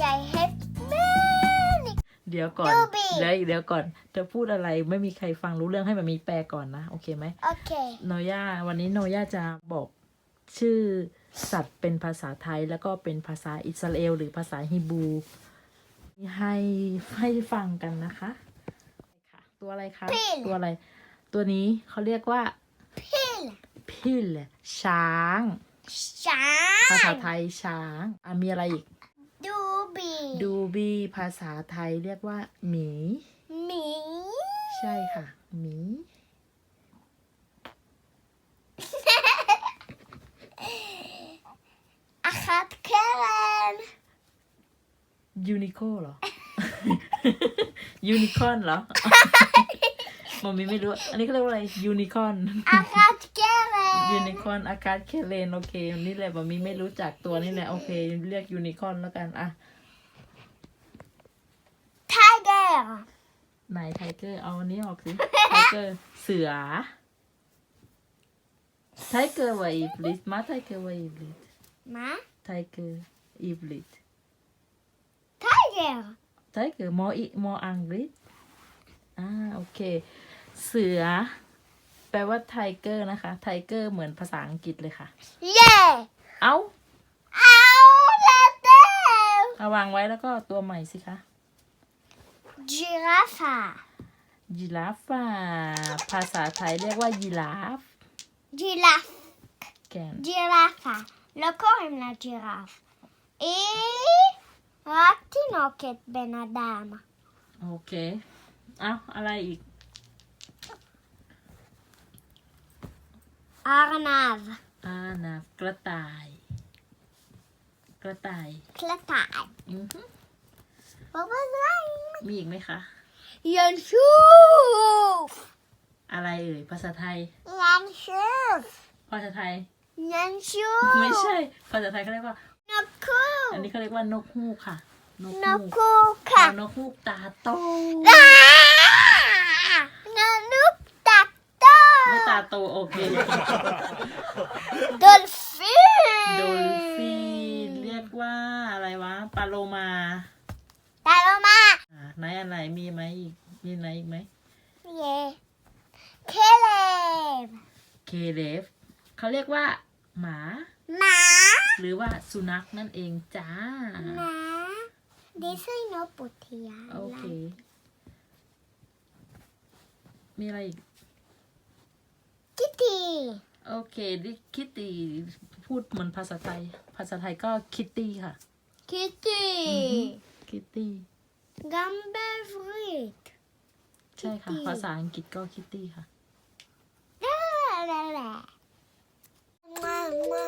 I have many เดี๋ยวก่อน Ruby เดี๋ยวเดี๋ยวก่อน เธอพูดอะไรไม่มีใครฟังรู้เรื่องให้มันมีแปลก่อนนะ โอเคไหม Okay โนย่าวันนี้โนย่าจะบอกชื่อสัตว์เป็นภาษาไทยแล้วก็เป็นภาษาอิสราเอล หรือภาษาฮีบรูให้ให้ฟังกันนะคะค่ะตัวอะไรคะ Pig ตัวอะไร ตัวนี้เขาเรียกว่า Pill พิลช้าง ภาษา Shark ไทยช้าง อะมีอะไรอีก บีดูบีภาษาไทยเรียกว่า หมี หมี ใช่ค่ะ หมี อาคาดเคลนยูนิคโคเหรอ ยูนิคอนเหรอมอมีไม่รู้ อันนี้เขาเรียกว่าอะไร ยูนิคอน อาคาดเคลนยูนิคอนอาคาดเคลนโอเค นี่แหละมอมีไม่รู้จักตัวนี่แหละ โอเค เรียกยูนิคอนแล้วกัน อะ ไหนไทเกอร์เอาอันนี้ออกสิไทเกอร์เสือไทเกอร์ว่าอีฟลิสมาไทเกอร์ว่าอีฟลิสมาไทเกอร์อีฟลิสไทเกอร์ไทเกอร์มออีมออังกฤษอ่าโอเค เสือ แปลว่าไทเกอร์นะคะไทเกอร์เหมือนภาษาอังกฤษเลยค่ะ เย่เอาเอาแล้วเต้เอาวางไว้แล้วก็ตัวใหม่สิคะ จิราฟายีราฟอะภาษาไทยเรียกว่ายีราฟจิราฟแกน giraffe. L'accordo è una giraffe. E la tinocchia è una dama. Ok. อ้าวอะไรอีกอ่านาฟอ่านาฟกระต่าย กระต่ายกระต่ายอือหือ มีอีกไหมคะยันชูฟอะไรเอ่ยภาษาไทยยันชูฟภาษาไทยยันชูฟไม่ใช่ ภาษาไทยเขาเรียกว่านกคู่อันนี้เขาเรียกว่านกฮูกค่ะ นกนกคูกค่ะนกฮูกตาโตนกตาโตไม่ตาโตโอเคโดนฟีโดนฟีเรียกว่าอะไรวะปลาโลมา ไหนอันไหนมีไหมอีกมีไหนอีกไหมเคเลฟเคเลฟเขาเรียกว่า หมา หมาหรือว่าสุนัขนั่นเองจ้า หมาดิซึโนปุทิยาโอเค มีอะไรอีก คิตตี้โอเคดิคิตตี้พูดเหมือนภาษาไทย ภาษาไทยก็คิตตี้ค่ะ คิตตี้ คิตตี้ גם בעברית ใช่ค่ะ Kitty ภาษาอังกฤษก็คิตตี้ค่ะ לה לה לה לה. מה, מה?